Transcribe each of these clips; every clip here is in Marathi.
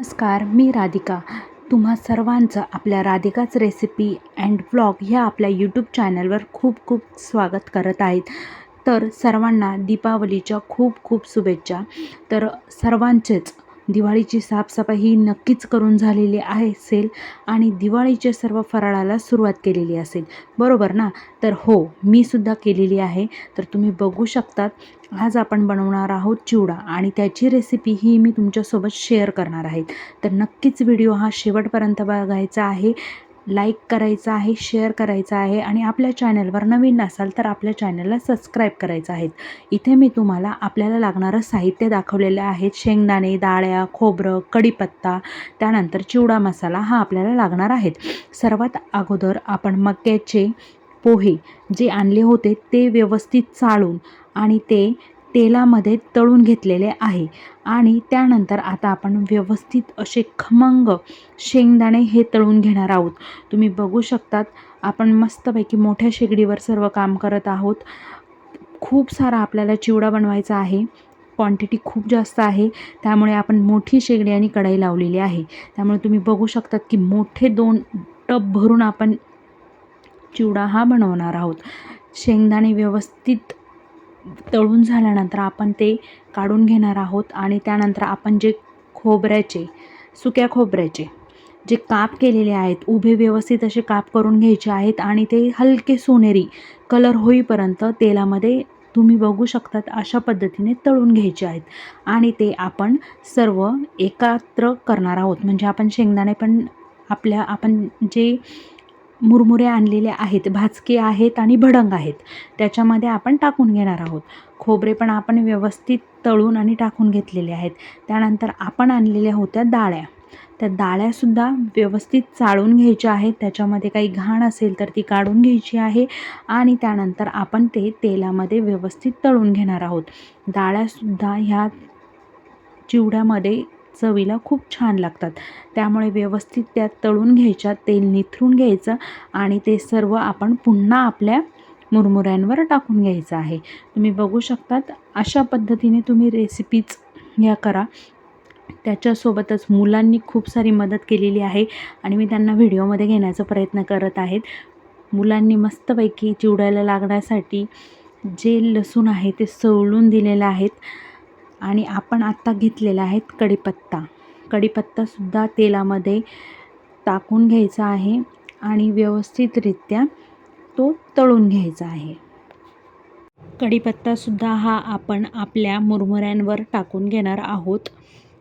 नमस्कार मी राधिका. तुम्हा सर्वांचं आपल्या राधिकाच रेसिपी अँड व्लॉग ह्या आपल्या यूट्यूब चॅनलवर खूप खूप स्वागत करत आहेत. तर सर्वांना दीपावलीच्या खूप खूप शुभेच्छा. तर सर्वांचेच दिवाळीची साफसफाई ही नक्कीच करून झालेली आहे असेल. आणि दिवाळीच्या सर्व फराळाला सुरुवात केलेली असेल. बरोबर ना? तर हो मी सुद्धा केलेली आहे. तर तुम्ही बघू शकतात आज आपण बनवणार आहोत चिवडा आणि त्याची रेसिपी ही मी तुमच्यासोबत शेअर करणार आहे. तर नक्कीच व्हिडिओ हा शेवटपर्यंत बघायचा आहे. लाईक करायचा आहे शेअर करायचा आहे आणि आपल्या चॅनलवर नवीन नसाल तर आपल्या चॅनलला सबस्क्राईब करायचं आहे. इथे मी तुम्हाला आपल्याला लागणारं साहित्य दाखवलेलं आहेत शेंगदाणे डाळ्या खोबरं कढीपत्ता त्यानंतर चिवडा मसाला हा आपल्याला लागणार आहेत सर्वात अगोदर आपण मक्याचे पोहे जे आणले होते ते व्यवस्थित चाळून आणि ते तेलामध्ये तळून घेतलेले आहे. आणि त्यानंतर आता आपण व्यवस्थित असे खमंग शेंगदाणे हे तळून घेणार आहोत. तुम्ही बघू शकतात आपण मस्तपैकी मोठ्या शेगडीवर सर्व काम करत आहोत. खूप सारा आपल्याला चिवडा बनवायचा आहे. क्वांटिटी खूप जास्त आहे. त्यामुळे आपण मोठी शेगडी आणि कढाई लावलेली आहे. त्यामुळे तुम्ही बघू शकतात की मोठे दोन टब भरून आपण चिवडा हा बनवणार आहोत. शेंगदाणे व्यवस्थित तळून झाल्यानंतर आपण ते काढून घेणार आहोत आणि त्यानंतर आपण जे खोबऱ्याचे सुक्या खोबऱ्याचे जे काप केलेले आहेत उभे व्यवस्थित असे काप करून घ्यायचे आहेत आणि ते हलके सोनेरी कलर होईपर्यंत तेलामध्ये तुम्ही बघू शकतात अशा पद्धतीने तळून घ्यायचे आहेत. आणि ते आपण सर्व एकत्र करणार आहोत. म्हणजे आपण शेंगदाणे पण आपल्या आपण जे मुरमुरे आणलेले आहेत भाजके आहेत आणि भडंग आहेत. त्याच्यामध्ये आपण टाकून घेणार आहोत. खोबरे पण आपण व्यवस्थित तळून आणि टाकून घेतलेले आहेत. त्यानंतर आपण आणलेल्या होत्या डाळ्या. त्या डाळ्यासुद्धा व्यवस्थित चाळून घ्यायच्या आहेत. त्याच्यामध्ये काही घाण असेल तर ती काढून घ्यायची आहे. आणि त्यानंतर आपण ते तेलामध्ये व्यवस्थित तळून घेणार आहोत. डाळ्यासुद्धा ह्या चिवड्यामध्ये चवीला खूप छान लागतात. त्यामुळे व्यवस्थित त्या तळून घ्यायच्या तेल निथरून घ्यायचं आणि ते सर्व आपण पुन्हा आपल्या मुरमुऱ्यांवर टाकून घ्यायचं आहे. तुम्ही बघू शकतात अशा पद्धतीने तुम्ही रेसिपीज ह्या करा. त्याच्यासोबतच मुलांनी खूप सारी मदत केलेली आहे आणि मी त्यांना व्हिडिओमध्ये घेण्याचा प्रयत्न करत आहेत. मुलांनी मस्तपैकी चिवडायला लागण्यासाठी जे लसूण आहे ते सवळून दिलेलं आहेत. आणि आपण आत्ता घेतलेला आहेत कढीपत्ता. कढीपत्तासुद्धा तेलामध्ये टाकून घ्यायचा आहे आणि व्यवस्थितरित्या तो तळून घ्यायचा आहे. कढीपत्तासुद्धा हा आपण आपल्या मुरमुऱ्यांवर टाकून घेणार आहोत.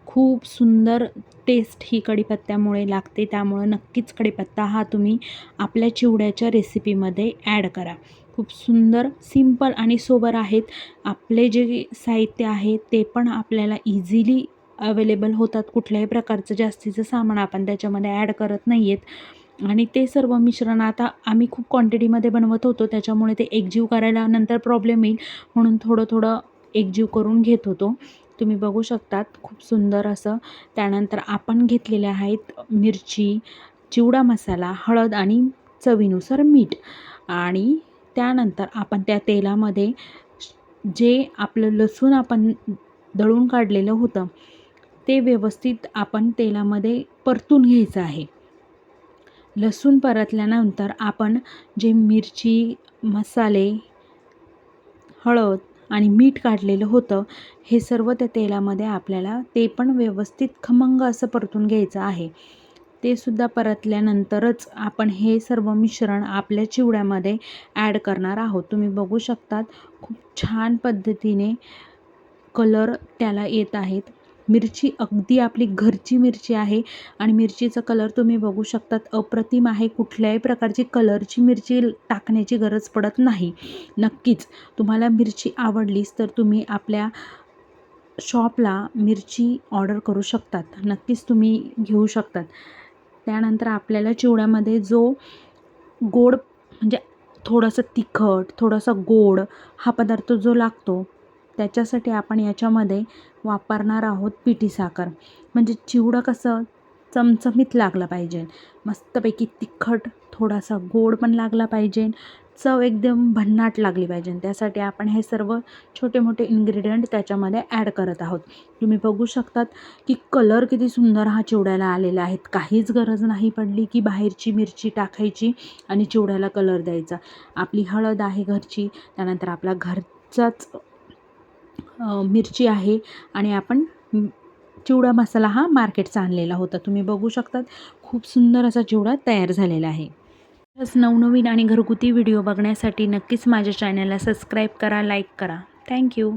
खूप सुंदर टेस्ट ही कढीपत्त्यामुळे लागते. त्यामुळं नक्कीच कढीपत्ता हा तुम्ही आपल्या चिवड्याच्या रेसिपीमध्ये ॲड करा. खूप सुंदर सिंपल आणि सोबर आहेत. आपले जे साहित्य आहे ते पण आपल्याला इझिली अवेलेबल होतात. कुठल्याही प्रकारचं जास्तीचं सामान आपण त्याच्यामध्ये ॲड करत नाही आहेत आणि ते सर्व मिश्रण आता आम्ही खूप क्वांटिटीमध्ये बनवत होतो. त्याच्यामुळे ते एकजीव करायला नंतर प्रॉब्लेम येईल. म्हणून थोडं थोडं एकजीव करून घेत होतो. तुम्ही बघू शकतात खूप सुंदर असं. त्यानंतर आपण घेतलेले आहेत मिरची चिवडा मसाला हळद आणि चवीनुसार मीठ. आणि त्यानंतर आपण त्या तेलामध्ये जे आपलं लसूण आपण दळून काढलेलं होतं ते व्यवस्थित आपण तेलामध्ये परतून घ्यायचं आहे. लसूण परतल्यानंतर आपण जे मिरची मसाले हळद आणि मीठ काढलेलं होतं. हे सर्व त्या तेलामध्ये आपल्याला ते पण व्यवस्थित खमंग असं परतून घ्यायचं आहे. ते सुद्धा परतल्यानंतरच आपण हे सर्व मिश्रण आपल्या चिवड्यामध्ये ॲड करणार आहोत. तुम्ही बघू शकतात खूप छान पद्धतीने कलर त्याला येत आहेत. मिरची अगदी आपली घरची मिरची आहे आणि मिरचीचा कलर तुम्ही बघू शकतात. अप्रतिम आहे कुठल्याही प्रकारची कलरची मिरची टाकण्याची गरज पडत नाही. नक्कीच तुम्हाला मिरची आवडलीच तर तुम्ही आपल्या शॉपला मिरची ऑर्डर करू शकतात. नक्कीच तुम्ही घेऊ शकतात. त्यानंतर आपल्याला चिवड्यामध्ये जो गोड म्हणजे थोडंसं तिखट थोडासा गोड हा पदार्थ जो लागतो त्याच्यासाठी आपण याच्यामध्ये वापरणार आहोत पिठी साखर. म्हणजे चिवडा कसं चमचमीत लागला पाहिजे. मस्तपैकी तिखट थोडासा गोड पण लागला पाहिजे. चव एकदम भन्नाट लागली पाहिजे. त्यासाठी आपण हे सर्व छोटे मोठे इन्ग्रेडियंट त्याच्यामध्ये ॲड करत आहोत. तुम्ही बघू शकतात की कलर किती सुंदर हा चिवड्याला आलेला आहे. काहीच गरज नाही पडली की बाहेरची मिरची टाकायची आणि चिवड्याला कलर द्यायचा. आपली हळद आहे घरची त्यानंतर आपला घरचाच मिरची आहे आणि आपण चिवडा मसाला हा मार्केटचा आणलेला होता. तुम्ही बघू शकतात खूप सुंदर असा चिवडा तयार झालेला आहे. तसंच नवनवीन आणि घरगुती व्हिडिओ बघण्यासाठी नक्कीच माझ्या चॅनलला सबस्क्राईब करा लाईक करा. थँक्यू